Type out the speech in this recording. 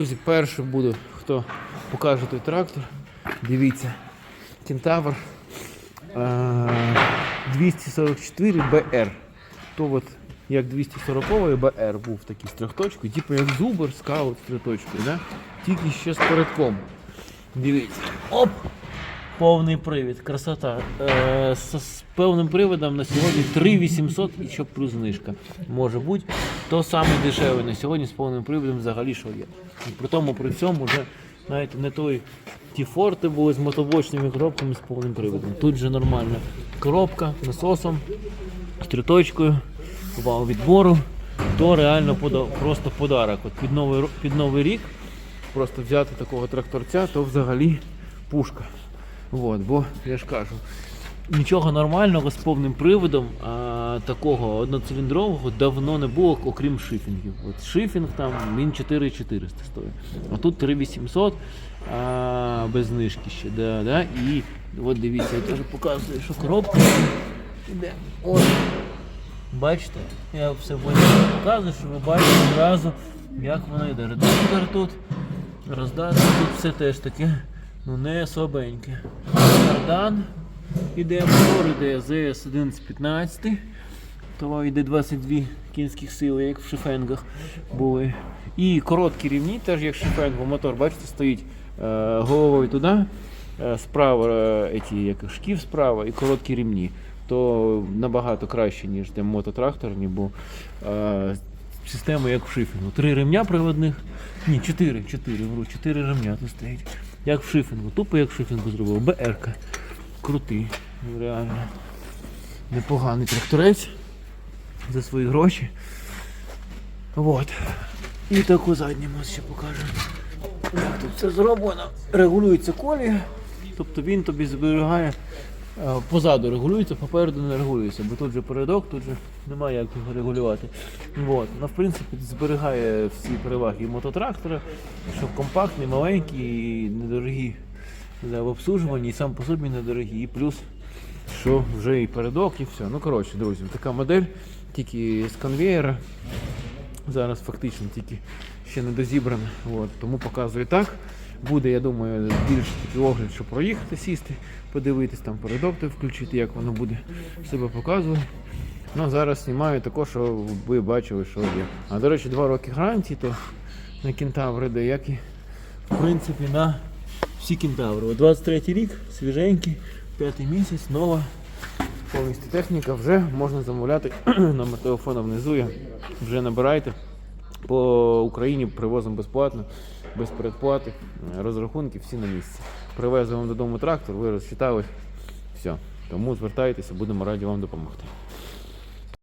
Друзі, першим буду, хто покаже той трактор. Дивіться, Кентавр е, 244 БР. То от як 240 БР був такий з трьохточкою, типу як зубер скаут з трьохточкою, да? тільки ще з передком. Дивіться. Оп! Повний привід, красота. Е, з, з повним приводом на сьогодні 3800 і ще плюс знижка. Може бути. То саме дешеве на сьогодні з повним приводом взагалі що є. І при тому при цьому вже знаєте, не той ті форти були з мотобочними коробками з повним приводом. Тут же нормальна коробка насосом, з триточкою, вал відбору. То реально пода- просто подарок. От під новий, під новий рік просто взяти такого тракторця, то взагалі пушка. От, бо я ж кажу, нічого нормального з повним приводом а, такого одноциліндрового давно не було, окрім шифінгів. От шифінг там він 4400 стоїть. А тут 3800 а, без знижки ще. Да, да? І от дивіться, я теж показую, що коробка іде. От. Бачите, я все показую, що ви бачите одразу, як воно йде. Редактор тут, роздаток тут все теж таке, ну не слабеньке. Кардан іде, мотор іде ЗС 1115, то йде 22 кінських сили, як в шифенгах були. І короткі рівні, теж як шифенг, бо мотор, бачите, стоїть е, головою туди, е, справа е, еті, як шків справа і короткі рівні. То набагато краще, ніж де мототракторні, бо е, система як в шифінгу. Три ремня приводних. Ні, чотири, чотири, вру, чотири ремня тут стоять. Як в шифінгу. Тупо як в шифінгу зробив. БР-ка. Крутий. ну, Реально. Непоганий тракторець за свої гроші. Вот. І таку задню ми ще покажемо. Як тут все зроблено? Регулюється колія. Тобто він тобі зберігає позаду регулюється, попереду не регулюється, бо тут же передок, тут же немає як його регулювати. Вот. Ну, в принципі, зберігає всі переваги мототрактора, що компактний, маленький, і недорогі да, в обслужуванні, і сам по собі недорогі. І плюс, що вже і передок, і все. Ну коротше, друзі, така модель, тільки з конвеєра. Зараз фактично тільки ще не дозібрана. От, тому показую так. Буде, я думаю, більш такий огляд, щоб проїхати, сісти, подивитись, там передок той включити, як воно буде себе показувати. Ну, а зараз знімаю також, що ви бачили, що є. А до речі, два роки гарантії, то на кентаври де, як і в принципі на всі кентаври. От 23 рік, свіженький, п'ятий місяць, нова. Повністю техніка вже можна замовляти номер телефону внизу. є. Вже набирайте. По Україні привозимо безплатно, без передплати, розрахунки всі на місці. Привезли вам додому трактор, ви розчитали. Все. Тому звертайтеся, будемо раді вам допомогти.